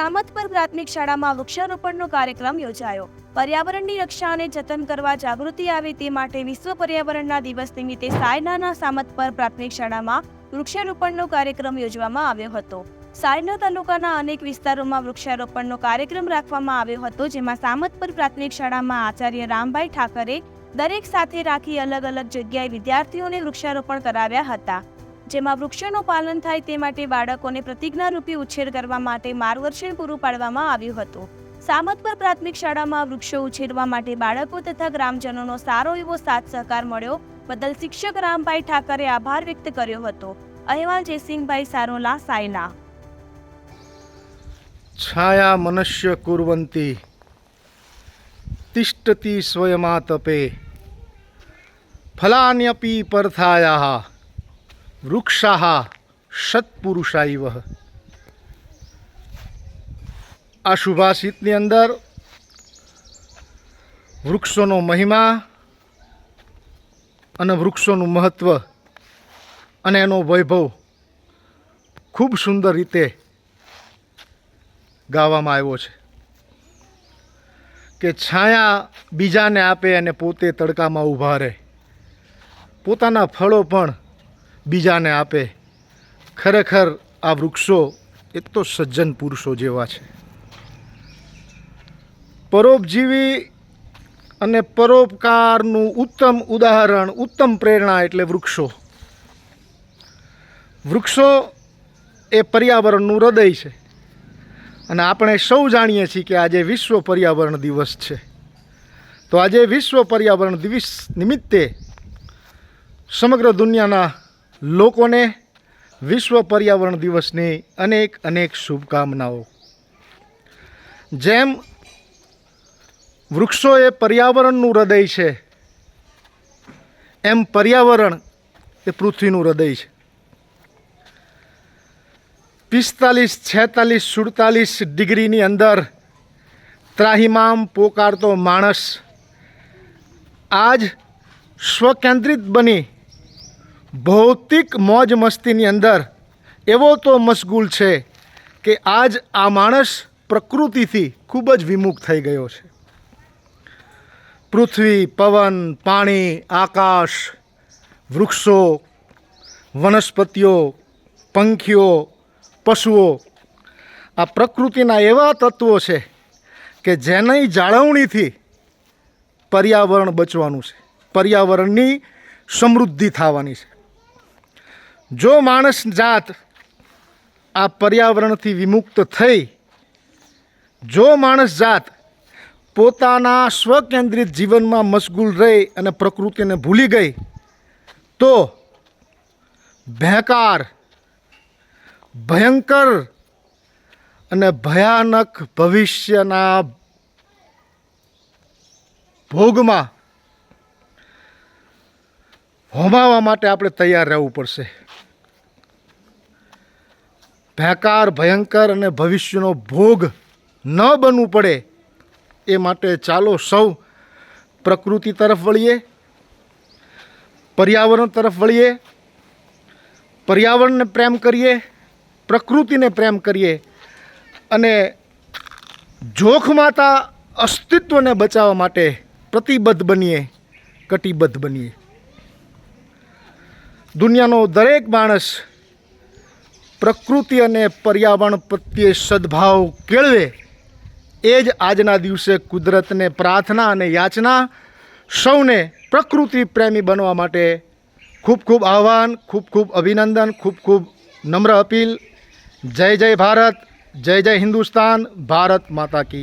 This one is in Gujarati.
સામતપર પ્રાથમિક શાળામાં વૃક્ષારોપણનો કાર્યક્રમ યોજાયો. પર્યાવરણની રક્ષા અને જતન કરવા જાગૃતિ આવે તે માટે વિશ્વ પર્યાવરણના દિવસ નિમિત્તે સાયનાના સામતપર પ્રાથમિક શાળામાં વૃક્ષારોપણનો કાર્યક્રમ યોજવામાં આવ્યો હતો. સાયના તાલુકાના અનેક વિસ્તારોમાં વૃક્ષારોપણનો કાર્યક્રમ રાખવામાં આવ્યો હતો, જેમાં સામતપર પ્રાથમિક શાળામાં આચાર્ય રામભાઈ ઠાકરે દરેક સાથે રાખી અલગ અલગ જગ્યાએ વિદ્યાર્થીઓને વૃક્ષારોપણ કરાવ્યા હતા. જેમાં વૃક્ષોનું પાલન થાય તે માટે બાળકોને પ્રતિજ્ઞારૂપી ઉછેર કરવા માટે માર્ગદર્શન પૂરું પાડવામાં આવ્યું હતું. સામતપર પ્રાથમિક શાળામાં વૃક્ષો ઉછેરવા માટે બાળકો તથા ગ્રામજનોનો સારો એવો સાથ સહકાર મળ્યો. બદલ શિક્ષક રામભાઈ ઠાકરે આભાર વ્યક્ત કર્યો હતો. અહેવાલ જયસિંહભાઈ સારોલા, સાયના. છાયા મનુષ્ય કુર્વંતી, તિષ્ઠતિ સ્વયમાતપે, ફલાન્યપી પરથાયા. વૃક્ષા સત્પુરુષાઈવ. આ સુભાષિતની અંદર વૃક્ષોનો મહિમા અને વૃક્ષોનું મહત્ત્વ અને એનો વૈભવ ખૂબ સુંદર રીતે ગાવામાં આવ્યો છે કે છાયા બીજાને આપે અને પોતે તડકામાં ઊભા રહે. પોતાના ફળો પણ બીજાને આપે. ખરેખર આ વૃક્ષો એ તો સજ્જન પુરુષો જેવા છે. પરોપજીવી અને પરોપકારનું ઉત્તમ ઉદાહરણ, ઉત્તમ પ્રેરણા એટલે વૃક્ષો. વૃક્ષો એ પર્યાવરણનું હૃદય છે. અને આપણે સૌ જાણીએ છીએ કે આજે વિશ્વ પર્યાવરણ દિવસ છે. તો આજે વિશ્વ પર્યાવરણ દિવસ નિમિત્તે સમગ્ર દુનિયાના લોકોને વિશ્વ પર્યાવરણ દિવસની અનેક અનેક શુભકામનાઓ. જેમ વૃક્ષો એ પર્યાવરણનું હૃદય છે, એમ પર્યાવરણ એ પૃથ્વીનું હૃદય છે. પિસ્તાલીસ, છેતાલીસ, સુડતાલીસ ડિગ્રીની અંદર ત્રાહિમામ પોકારતો માણસ આજ સ્વકેન્દ્રિત બની ભૌતિક મોજ મસ્તીની અંદર એવો તો મશગુલ છે કે આજ આ માણસ પ્રકૃતિથી ખૂબ જ વિમુખ થઈ ગયો છે. પૃથ્વી, પવન, પાણી, આકાશ, વૃક્ષો, વનસ્પતિઓ, પંખીઓ, પશુઓ, આ પ્રકૃતિના એવા તત્વો છે કે જેની જાળવણીથી પર્યાવરણ બચવાનું છે. પર્યાવરણની સમૃદ્ધિ થવાની છે. જો માણસ જાત આ પર્યાવરણથી વિમુક્ત થઈ, જો માણસ જાત પોતાના સ્વકેન્દ્રિત જીવનમાં મશગુલ રહી અને પ્રકૃતિને ભૂલી ગઈ, તો ભેંકાર, ભયંકર અને ભયાનક ભવિષ્યના ભોગમાં હોમાવા માટે આપણે તૈયાર રહેવું પડશે. ભેંકાર, ભયંકર અને ભવિષ્યનો ભોગ ન બનવું પડે એ માટે ચાલો સૌ પ્રકૃતિ તરફ વળીએ, પર્યાવરણ તરફ વળીએ, પર્યાવરણને પ્રેમ કરીએ, પ્રકૃતિને પ્રેમ કરીએ અને જોખમાતા અસ્તિત્વને બચાવવા માટે પ્રતિબદ્ધ બનીએ, કટિબદ્ધ બનીએ. દુનિયાનો દરેક માણસ પ્રકૃતિ અને પર્યાવરણ પ્રત્યે સદભાવ કેળવે, એ જ આજના દિવસે કુદરતને પ્રાર્થના અને યાચના સૌને પ્રકૃતિ પ્રેમી બનવા માટે ખૂબ ખૂબ આહ્વાન, ખૂબ ખૂબ અભિનંદન, ખૂબ ખૂબ નમ્ર અપીલ. જય જય ભારત, જય જય હિન્દુસ્તાન, ભારત માતા કી